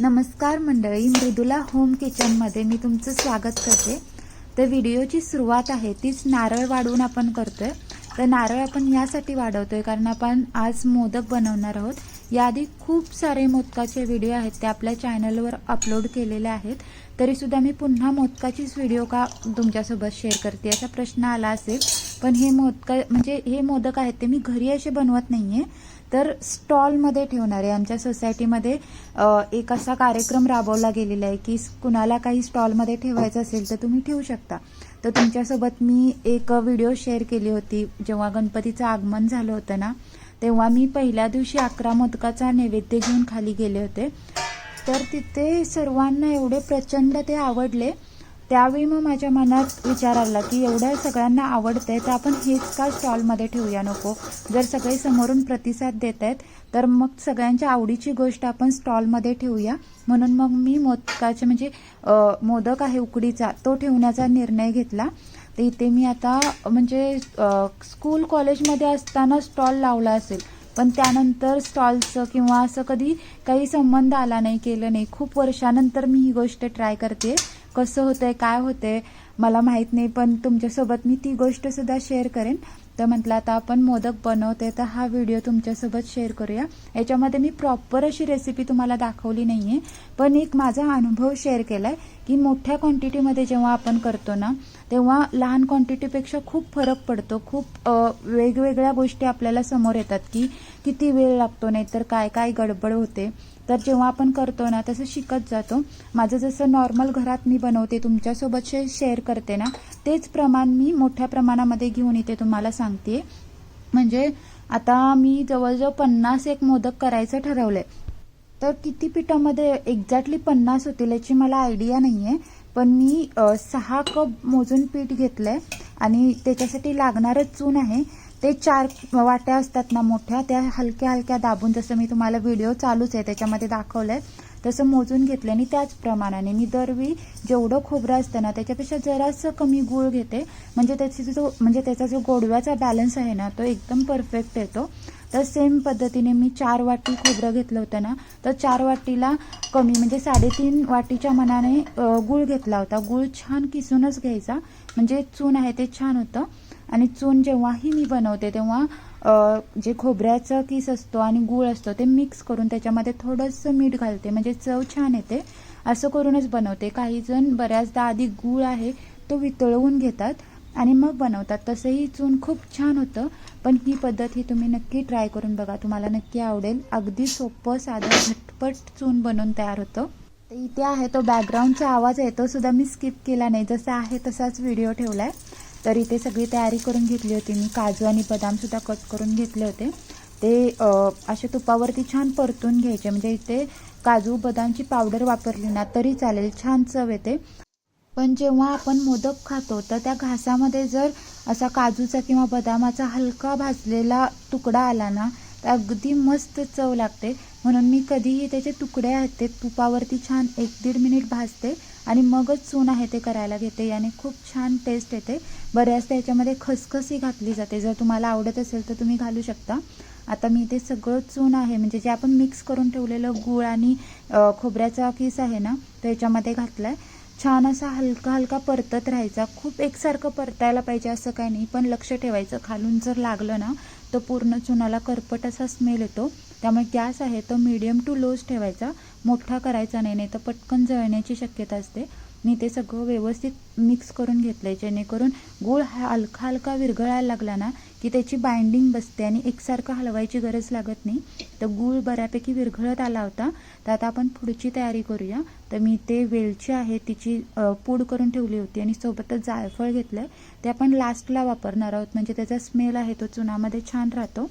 नमस्कार मंडळी मृदुला होम किचनमध्ये मी तुमचं स्वागत करते. तर व्हिडिओची सुरुवात आहे तीच नारळ वाढवून आपण करतो आहे तर नारळ आपण यासाठी वाढवतो आहे कारण आपण आज मोदक बनवणार आहोत. याआधी खूप सारे मोदकाचे व्हिडिओ आहेत ते आपल्या चॅनलवर अपलोड केलेले आहेत. तरीसुद्धा मी पुन्हा मोदकाचीच व्हिडिओ का तुमच्यासोबत शेअर करते असा प्रश्न आला असेल. पण हे मोदक म्हणजे हे मोदक आहेत ते मी घरी असे बनवत नाही आहे तर स्टॉलमध्ये ठेवणार आहे. आमच्या सोसायटीमध्ये एक असा कार्यक्रम राबवला गेलेला आहे की कुणाला काही स्टॉलमध्ये ठेवायचं असेल तर तुम्ही ठेवू शकता. तर तुमच्यासोबत मी एक व्हिडिओ शेअर केली होती. जेव्हा गणपतीचं आगमन झालं होतं ना तेव्हा मी पहिल्या दिवशी अकरा मोदकाचा नैवेद्य घेऊन खाली गेले होते. तर तिथे सर्वांना एवढे प्रचंड ते आवडले. त्यावेळी मग माझ्या मनात विचार आला की एवढ्या सगळ्यांना आवडते तर आपण हेच का स्टॉलमध्ये ठेवूया नको? जर सगळे समोरून प्रतिसाद देत आहेत तर मग सगळ्यांच्या आवडीची गोष्ट आपण स्टॉलमध्ये ठेवूया. म्हणून मग मी मोदकाचे म्हणजे मोदक आहे उकडीचा तो ठेवण्याचा निर्णय घेतला. तर इथे मी आता म्हणजे स्कूल कॉलेजमध्ये असताना स्टॉल लावला असेल पण त्यानंतर स्टॉलचं किंवा असं कधी काही संबंध आला नाही केलं नाही. खूप वर्षानंतर मी ही गोष्ट ट्राय करते. कसं होतंय काय होतंय मला माहीत नाही पण तुमच्यासोबत मी ती गोष्टसुद्धा शेअर करेन. तर म्हटलं आता आपण मोदक बनवते तर हा व्हिडिओ तुमच्यासोबत शेअर करूया. याच्यामध्ये मी प्रॉपर अशी रेसिपी तुम्हाला दाखवली नाही आहे पण एक माझा अनुभव शेअर केला आहे की मोठ्या क्वांटिटीमध्ये जेव्हा आपण करतो ना तेव्हा लहान क्वांटिटीपेक्षा खूप फरक पडतो. खूप वेगवेगळ्या गोष्टी आपल्याला समोर येतात की किती वेळ लागतो नाही तर काय काय गडबड होते. तर जेव्हा आपण करतो ना तसं शिकत जातो. माझं जसं नॉर्मल घरात मी बनवते तुमच्यासोबत शे शेअर करते ना तेच प्रमाण मी मोठ्या प्रमाणामध्ये घेऊन इथे तुम्हाला सांगते म्हणजे आता मी जवळजवळ पन्नास एक मोदक करायचं ठरवलंय. तर किती पिठामध्ये एक्झॅक्टली पन्नास होतील याची मला आयडिया नाही आहे पण मी सहा कप मोजून पीठ घेतलंय आणि त्याच्यासाठी लागणारं चून आहे. ते चार वाट्या असतात ना मोठ्या त्या हलक्या हलक्या दाबून जसं मी तुम्हाला व्हिडिओ चालूच आहे त्याच्यामध्ये दाखवलंय तसं मोजून घेतलं आणि त्याच प्रमाणाने मी दरवेळी जेवढं खोबरं असतं ना त्याच्यापेक्षा जरासं कमी गूळ घेते. म्हणजे त्याची जो म्हणजे त्याचा जो गोडव्याचा बॅलन्स आहे ना तो एकदम परफेक्ट येतो. तर सेम पद्धतीने मी चार वाटी खोबरं घेतलं होतं ना तर चार वाटीला कमी म्हणजे साडेतीन वाटीच्या मनाने गूळ घेतला होता. गूळ छान किसूनच घ्यायचा. म्हणजे चून आहे ते छान होतं. आणि चून जेव्हाही मी बनवते तेव्हा जे खोबऱ्याचा किस असतो आणि गूळ असतो ते मिक्स करून त्याच्यामध्ये थोडंसं मीठ घालते. म्हणजे चव छान येते. असं करूनच बनवते. काही जण बऱ्याचदा आधी गूळ आहे तो वितळवून घेतात. आणि मग बनवतात. तसंही चून खूप छान होतं पण ही पद्धत ही तुम्ही नक्की ट्राय करून बघा. तुम्हाला नक्की आवडेल. अगदी सोपं साधं झटपट चून बनवून तयार होतं. तर इथे आहे तो बॅकग्राऊंडचा आवाज आहे. तो सुद्धा मी स्किप केला नाही. जसा आहे तसाच व्हिडिओ ठेवला आहे तर इथे सगळी तयारी करून घेतली होती मी. काजू आणि बदामसुद्धा कट करून घेतले होते. ते असे तुपावरती छान परतून घ्यायचे. म्हणजे इथे काजू बदामची पावडर वापरली ना तरी चालेल. छान चव येते. पण जेव्हा आपण मोदक खातो तर त्या घासामध्ये जर असा काजूचा किंवा बदामाचा हलका भाजलेला तुकडा आला ना तर अगदी मस्त चव लागते. म्हणून मी कधीही त्याचे तुकडे आहेत ते तुपावरती छान एक दीड मिनिट भाजते आणि मगच चून आहे ते करायला घेते याने खूप छान टेस्ट येते. बऱ्याचदा याच्यामध्ये खसखसी घातली जाते. जर तुम्हाला आवडत असेल तर तुम्ही घालू शकता. आता मी ते सगळं चून आहे. म्हणजे जे आपण मिक्स करून ठेवलेलं गूळ आणि खोबऱ्याचा किस आहे ना तो याच्यामध्ये घातला आहे छान असा हलका हलका परतत राहायचा. खूप एकसारखं परतायला पाहिजे असं काही नाही. पण लक्ष ठेवायचं. खालून जर लागलं ना तर पूर्ण चुनाला करपट असा स्मेल येतो. त्यामुळे गॅस आहे तो मीडियम टू लोज ठेवायचा. मोठा करायचा नाही नाही तर पटकन जळण्याची शक्यता असते. मी ते सगळं व्यवस्थित मिक्स करून घेतलं आहे जेणेकरून गूळ हा हलका हलका विरघळायला लागला ना की त्याची बाइंडिंग बसते आणि एकसारखं हलवायची गरज लागत नाही. तर गूळ बऱ्यापैकी विरघळत आला होता. तर आता आपण पुढची तयारी करूया. तर मी ते वेलची आहे तिची पूड करून ठेवली होती आणि सोबतच जायफळ घेतलं आहे ते आपण लास्टला वापरणार आहोत. म्हणजे त्याचा स्मेल आहे तो चुनामध्ये छान राहतो.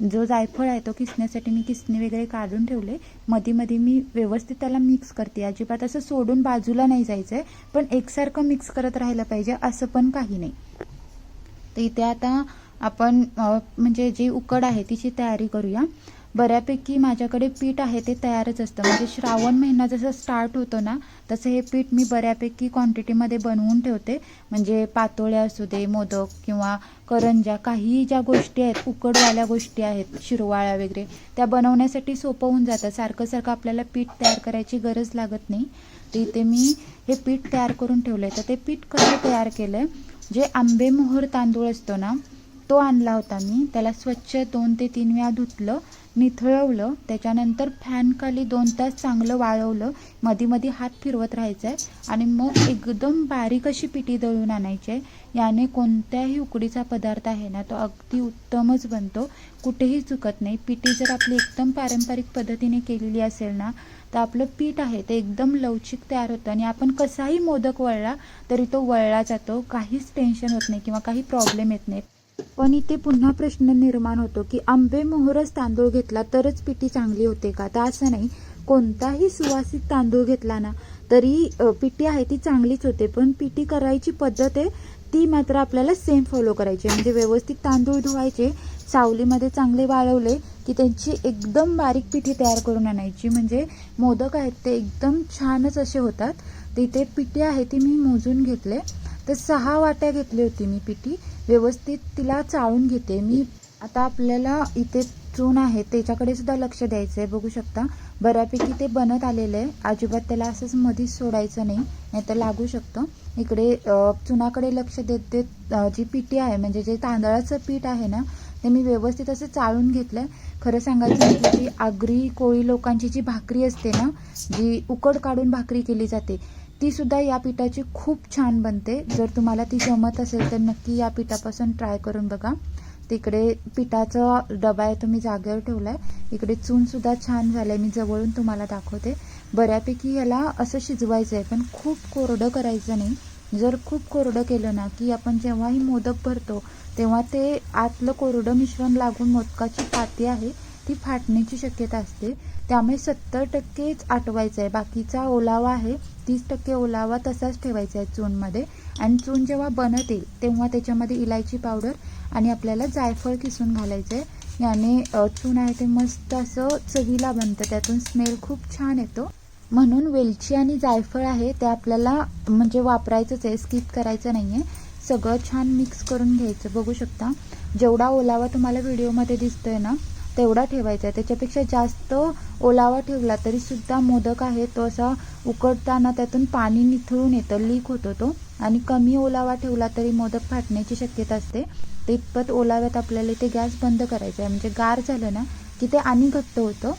जो जायफळ आहे तो किसण्यासाठी मी किसणी वगैरे काढून ठेवले. मध्ये मध्ये मी व्यवस्थित त्याला मिक्स करते. अजिबात असं सोडून बाजूला नाही जायचं आहे पण एकसारखं मिक्स करत राहिलं पाहिजे असं पण काही नाही. तर इथे आता आपण म्हणजे जी उकड आहे तिची तयारी करूया. बऱ्यापैकी माझ्याकडे पीठ आहे ते तयारच असतं. म्हणजे श्रावण महिना जसं स्टार्ट होतो ना तसं हे पीठ मी बऱ्यापैकी क्वांटिटीमध्ये बनवून ठेवते. म्हणजे पातोळ्या असू दे मोदक किंवा करंजा काही ज्या गोष्टी आहेत उकडवाल्या गोष्टी आहेत शिरवाळ्या वगैरे त्या बनवण्यासाठी सोपं होऊन जातं. सारखं सारखं आपल्याला पीठ तयार करायची गरज लागत नाही. तर इथे मी हे पीठ तयार करून ठेवलं आहे तर ते पीठ कसं तयार केलं आहे जे आंबेमोहर तांदूळ असतो ना तो आणला होता मी. त्याला स्वच्छ दोन ते तीन वेळा धुतलं. निथळवलं त्याच्यानंतर फॅनखाली दोन तास चांगलं वाळवलं मध्ये मध्ये हात फिरवत राहायचं आहे आणि मग एकदम बारीक अशी पिठी दळून आणायची. आहे याने कोणत्याही उकडीचा पदार्थ आहे ना तो अगदी उत्तमच बनतो. कुठेही चुकत नाही. पिठी जर आपली एकदम पारंपरिक पद्धतीने केलेली असेल ना तर आपलं पीठ आहे ते एकदम लवचिक तयार होतं आणि आपण कसाही मोदक वळला तरी तो वळला जातो. काहीच टेन्शन होत नाही किंवा काही प्रॉब्लेम येत नाही. पण इथे पुन्हा प्रश्न निर्माण होतो की आंबे मोहरच तांदूळ घेतला तरच पिठी चांगली होते का? तर असं नाही. कोणताही सुवासिक तांदूळ घेतला ना तरी पिठी आहे ती चांगलीच होते. पण पिठी करायची पद्धत आहे ती मात्र आपल्याला सेम फॉलो करायची. आहे. म्हणजे व्यवस्थित तांदूळ धुवायचे सावलीमध्ये चांगले वाळवले की त्यांची एकदम बारीक पिठी तयार करून आणायची. म्हणजे मोदक आहेत ते एकदम छानच असे होतात. तिथे पिठी आहे ती मी मोजून घेतले. तर सहा वाट्या घेतली होती मी पिठी व्यवस्थित तिला चाळून घेते. मी आता आपल्याला इथे चून आहे त्याच्याकडे सुद्धा लक्ष द्यायचं आहे बघू शकता बऱ्यापैकी ते बनत आलेलं आहे. अजिबात त्याला असंच मधीच सोडायचं नाही नाहीतर लागू शकतं. इकडे चुनाकडे लक्ष देत देत जी पिठी आहे म्हणजे जे तांदळाचं पीठ आहे ना ते मी व्यवस्थित असं चाळून घेतलं आहे खरं सांगायचं की जी आगरी कोळी लोकांची जी भाकरी असते ना जी उकड काढून भाकरी केली जाते ती सुद्धा या पिठाची खूप छान बनते. जर तुम्हाला ती जमत असेल तर नक्की या पिठापासून ट्राय करून बघा. तिकडे पिठाचा डबा आहे तो मी जागेवर ठेवला आहे इकडे चूनसुद्धा छान झालं आहे मी जवळून तुम्हाला दाखवते. बऱ्यापैकी याला असं शिजवायचं आहे पण खूप कोरडं करायचं नाही. जर खूप कोरडं केलं ना की आपण जेव्हाही मोदक भरतो तेव्हा ते आतलं कोरडं मिश्रण लागून मोदकाची पाती आहे ती फाटण्याची शक्यता असते. त्यामुळे सत्तर टक्केच आटवायचं आहे. बाकीचा ओलावा आहे तीस टक्के ओलावा तसाच ठेवायचा आहे चूनमध्ये. आणि चून जेव्हा बनत येईल तेव्हा त्याच्यामध्ये इलायची पावडर आणि आपल्याला जायफळ किसून घालायचं आहे याने चून आहे ते मस्त असं चवीला बनतं. त्यातून स्मेल खूप छान येतो. म्हणून वेलची आणि जायफळ आहे ते आपल्याला म्हणजे वापरायचंच आहे. स्किप करायचं नाही आहे सगळं छान मिक्स करून घ्यायचं. बघू शकता. जेवढा ओलावा तुम्हाला व्हिडिओमध्ये दिसतोय ना तेवढा ठेवायचा आहे. त्याच्यापेक्षा जास्त ओलावा ठेवला तरी सुद्धा मोदक आहे. तो असा उकडताना त्यातून पाणी निथळून येतं लीक होतो तो. आणि कमी ओलावा ठेवला तरी मोदक फाटण्याची शक्यता असते. तितपत इतपत ओलाव्यात आपल्याला ते गॅस बंद करायचा आहे. म्हणजे गार झालं ना की ते आणि घट्ट होतं.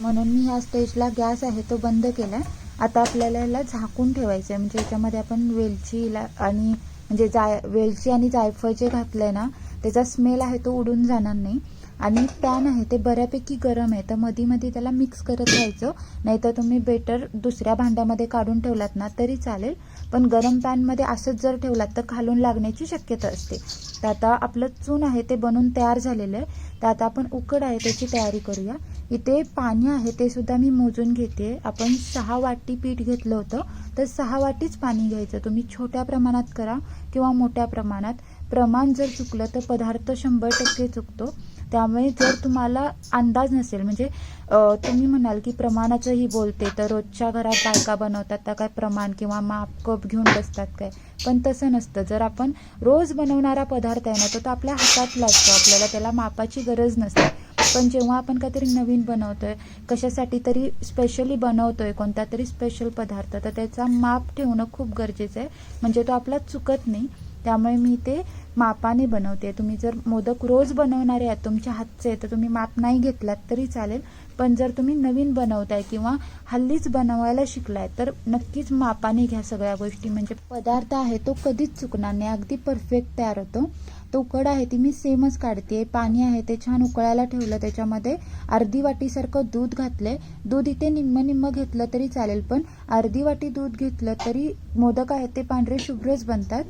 म्हणून मी ह्या स्टेजला गॅस आहे तो बंद केला आहे आता आपल्याला याला झाकून ठेवायचं आहे. म्हणजे याच्यामध्ये आपण वेलचीला आणि म्हणजे जाय वेलची आणि जायफळ जे घातलं आहे ना त्याचा स्मेल आहे तो उडून जाणार नाही. आणि पॅन आहे ते बऱ्यापैकी गरम आहे. तर मधी मध्ये त्याला मिक्स करत राहायचं. नाहीतर तुम्ही बेटर दुसऱ्या भांड्यामध्ये काढून ठेवलात ना तरी चालेल. पण गरम पॅनमध्ये असंच जर ठेवलात तर खालून लागण्याची शक्यता असते. तर आता आपलं चून आहे ते बनून तयार झालेलं आहे. तर आता आपण उकड आहे त्याची तयारी करूया. इथे पाणी आहे ते सुद्धा मी मोजून घेते. आपण सहा वाटी पीठ घेतलं होतं. तर सहा वाटीच पाणी घ्यायचं. तुम्ही छोट्या प्रमाणात करा किंवा मोठ्या प्रमाणात. प्रमाण जर चुकलं तर पदार्थ शंभर टक्के चुकतो. त्यामुळे जर तुम्हाला अंदाज नसेल म्हणजे तुम्ही म्हणाल की प्रमाणाचंही बोलते तर रोजच्या घरात बायका बनवतात तर काय प्रमाण किंवा माप कप घेऊन बसतात काय? पण तसं नसतं. जर आपण रोज बनवणारा पदार्थ आहे ना तर तो आपल्या हातातला असतो आपल्याला त्याला मापाची गरज नसते. पण जेव्हा आपण काहीतरी नवीन बनवतोय कशासाठी तरी स्पेशली बनवतोय कोणता तरी स्पेशल पदार्थ तर त्याचा माप ठेवणं खूप गरजेचं आहे. म्हणजे तो आपला चुकत नाही. त्यामुळे मी ते मापाने बनवते. तुम्ही जर मोदक रोज बनवणारे आहात तुमच्या हातचे तर तुम्ही माप नाही घेतलात तरी चालेल. पण जर तुम्ही नवीन बनवताय किंवा हल्लीच बनवायला शिकलाय तर नक्कीच मापाने घ्या सगळ्या गोष्टी. म्हणजे पदार्थ आहे तो कधीच चुकणार नाही. अगदी परफेक्ट तयार होतो. तो उकड आहे ती मी सेमच काढते पाणी आहे ते छान उकळायला ठेवलं त्याच्यामध्ये अर्धी वाटीसारखं दूध घातले दूध इथे निम्म निम्म घेतलं तरी चालेल पण अर्धी वाटी दूध घेतलं तरी मोदक आहेत ते पांढरे शुभ्रच बनतात.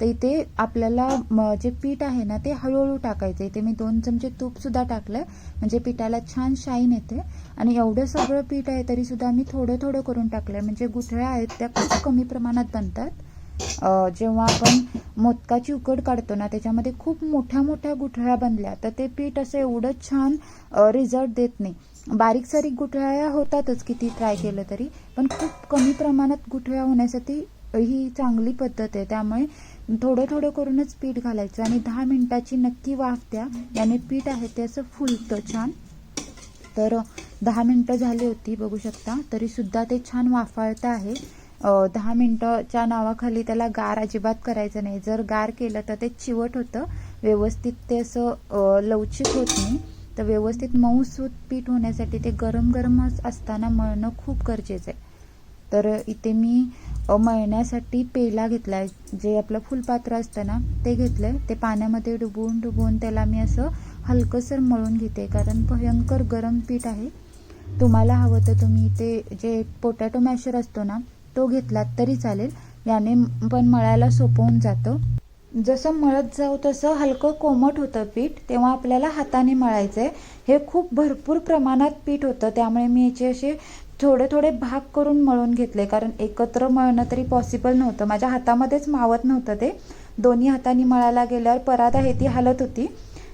तर इथे आपल्याला जे पीठ आहे ना ते हळूहळू टाकायचं. इथे मी दोन चमचे तूप सुद्धा आहे म्हणजे पिठाला छान शाईन येते. आणि एवढं सगळं पीठ आहे तरी सुद्धा मी थोडं थोडं करून टाकलंय. म्हणजे गुठळ्या आहेत त्या खूप कमी प्रमाणात बनतात? जेव्हा आपण मोदकाची उकड काढतो ना त्याच्यामध्ये खूप मोठ्या मोठ्या गुठळ्या बनल्या तर ते पीठ असं एवढं छान रिझल्ट देत नाही. बारीक सारीक गुठळ्या होतातच किती ट्राय केलं तरी. पण खूप कमी प्रमाणात गुठळ्या होण्यासाठी ही चांगली पद्धत आहे. त्यामुळे थोडं थोडं करूनच पीठ घालायचं आणि दहा मिनिटाची नक्की वाफ द्या. याने पीठ आहे ते असं फुलतं छान. तर दहा मिनटं झाली होती बघू शकता. तरी सुद्धा ते छान वाफाळतं आहे. दहा मिनटंच्या नावाखाली त्याला गार अजिबात करायचं नाही. जर गार केलं तर ते चिवट होतं. व्यवस्थित ते असं लवचिक होत नाही. तर व्यवस्थित मऊसूत पीठ होण्यासाठी ते गरम गरम असताना मळणं खूप गरजेचं आहे. तर इथे मी मळण्यासाठी पेला घेतलाय. जे आपलं फुलपात्र असतं ना ते घेतलंय. ते पाण्यामध्ये डुबवून डुबवून त्याला मी असं हलकंसर मळून घेते. कारण भयंकर गरम पीठ आहे. तुम्हाला हवं तर तुम्ही ते जे पोटॅटो मॅशर असतो ना तो घेतलात तरी चालेल. याने पण मळायला सोपवून जातं. जसं मळत जाऊ तसं हलकं कोमट होतं पीठ. तेव्हा आपल्याला हाताने मळायचं आहे हे खूप भरपूर प्रमाणात पीठ होतं. त्यामुळे मी याचे असे थोडे थोडे भाग करून मळून घेतले कारण एकत्र मळणं तरी पॉसिबल नव्हतं. माझ्या हातामध्येच मावत नव्हतं ते. दोन्ही हातांनी मळायला गेल्यावर परात आहे ती हलत होती.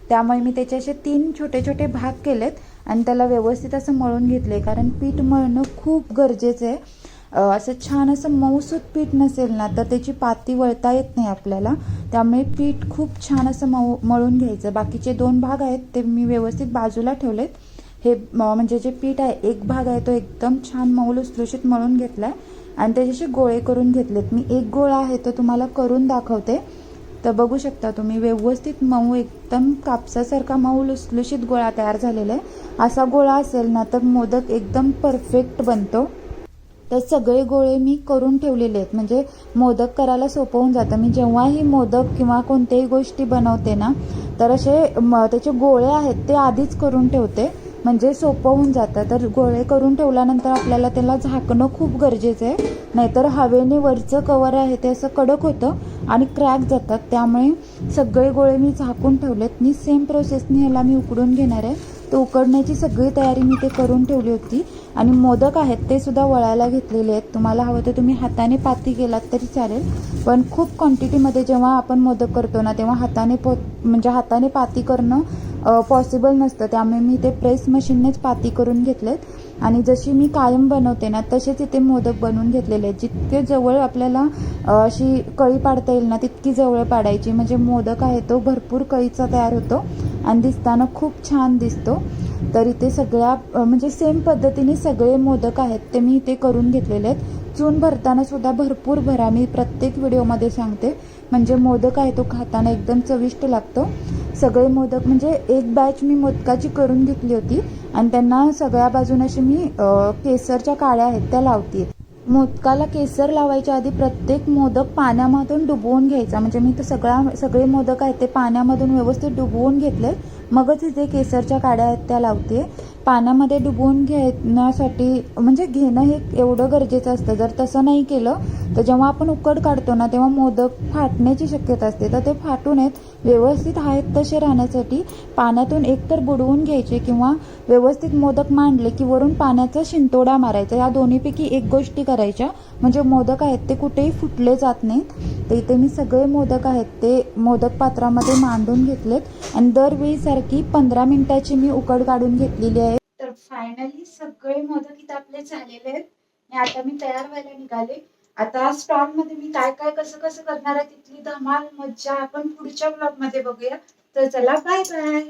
त्यामुळे मी त्याचे असे तीन छोटे छोटे भाग केलेत आणि त्याला व्यवस्थित असं मळून घेतले कारण पीठ मळणं खूप गरजेचं आहे. असं छान असं मऊसूत पीठ नसेल ना तर त्याची पाती वळता येत नाही आपल्याला. त्यामुळे पीठ खूप छान असं मऊ मळून घ्यायचं. बाकीचे दोन भाग आहेत ते मी व्यवस्थित बाजूला ठेवलेत. हे म, म्हणजे जे पीठ आहे एक भाग आहे तो एकदम छान मऊल लुसलुशीत मळून घेतला आहे आणि त्याच्याशी गोळे करून घेतलेत. मी एक गोळा आहे तो तुम्हाला करून दाखवते. तर बघू शकता तुम्ही व्यवस्थित मऊ एकदम कापसासारखा मऊ लुसलुशीत गोळा तयार झालेला आहे. असा गोळा असेल ना तर मोदक एकदम परफेक्ट बनतो. तर सगळे गोळे मी करून ठेवलेले आहेत. म्हणजे मोदक करायला सोपं होऊन जातं. मी जेव्हाही मोदक किंवा कोणत्याही गोष्टी बनवते ना तर असे त्याचे गोळे आहेत ते आधीच करून ठेवते. म्हणजे सोपं होऊन जातं. तर गोळे करून ठेवल्यानंतर आपल्याला त्याला झाकणं खूप गरजेचं आहे. नाहीतर हवेने वरचं कवर आहे ते असं कडक होतं आणि क्रॅक जातात. त्यामुळे सगळे गोळे मी झाकून ठेवलेत. मी सेम प्रोसेसने ह्याला मी उकडून घेणार आहे. तर उकडण्याची सगळी तयारी मी ते करून ठेवली होती. आणि मोदक आहेत ते सुद्धा वळायला घेतलेले आहेत. तुम्हाला हवं तर तुम्ही हाताने पाती केलात तरी चालेल. पण खूप क्वांटिटीमध्ये जेव्हा आपण मोदक करतो ना तेव्हा हाताने पो म्हणजे हाताने पाती करणं पॉसिबल नसतं. त्यामुळे मी ते प्रेस मशीननेच पाती करून घेतलेत. आणि जशी मी कायम बनवते ना तसेच इथे मोदक बनवून घेतलेले आहेत. जितके जवळ आपल्याला अशी कळी पाडता येईल ना तितकी जवळ पाडायची. म्हणजे मोदक आहे तो भरपूर कळीचा तयार होतो. आणि दिसताना खूप छान दिसतो. तर इथे सगळ्या म्हणजे सेम पद्धतीने सगळे मोदक आहेत ते मी इथे करून घेतलेले आहेत. चून भरताना सुद्धा भरपूर भरा. मी प्रत्येक व्हिडिओमध्ये सांगते. म्हणजे मोदक आहे तो खाताना एकदम चविष्ट लागतो. सगळे मोदक म्हणजे एक बॅच मी मोदकाची करून घेतली होती आणि त्यांना सगळ्या बाजून अशी मी केसरच्या काळ्या आहेत त्या लावते मोदकाला केसर लावायच्या आधी प्रत्येक मोदक पाण्यामधून डुबवून घ्यायचा. म्हणजे मी तर सगळा सगळे मोदक आहेत ते पाण्यामधून व्यवस्थित डुबवून घेतले मगच इथे केसरच्या काड्या आहेत त्या लावते. पाण्यामध्ये डुबवून घेण्यासाठी म्हणजे घेणं हे एवढं गरजेचं असतं. जर तसं नाही केलं तर जेव्हा आपण उकड काढतो ना तेव्हा मोदक फाटण्याची शक्यता असते. तर ते फाटू नयेत व्यवस्थित आहेत तसे राहण्यासाठी पाण्यातून एकतर बुडवून घ्यायचे किंवा व्यवस्थित मोदक मांडले की वरून पाण्याचा शिंतोडा मारायचा. या दोन्हीपैकी एक गोष्टी करायच्या. म्हणजे मोदक आहेत ते कुठेही फुटले जात नाहीत. तर इथे मी सगळे मोदक आहेत ते मोदक पात्रामध्ये मांडून घेतलेत. आणि दरवेळी सारखी पंधरा मिनिटाची मी उकड काढून घेतलेली आहे. तर फायनली सगळे मोदक इथे आपले झालेले आहेत. आणि आता मी तयार व्हायला निघाले. आता स्टॉलमध्ये मी काय काय कसं कसं करणार आहे तिथली धमाल मज्जा आपण पुढच्या ब्लॉगमध्ये बघूया. तर चला बाय बाय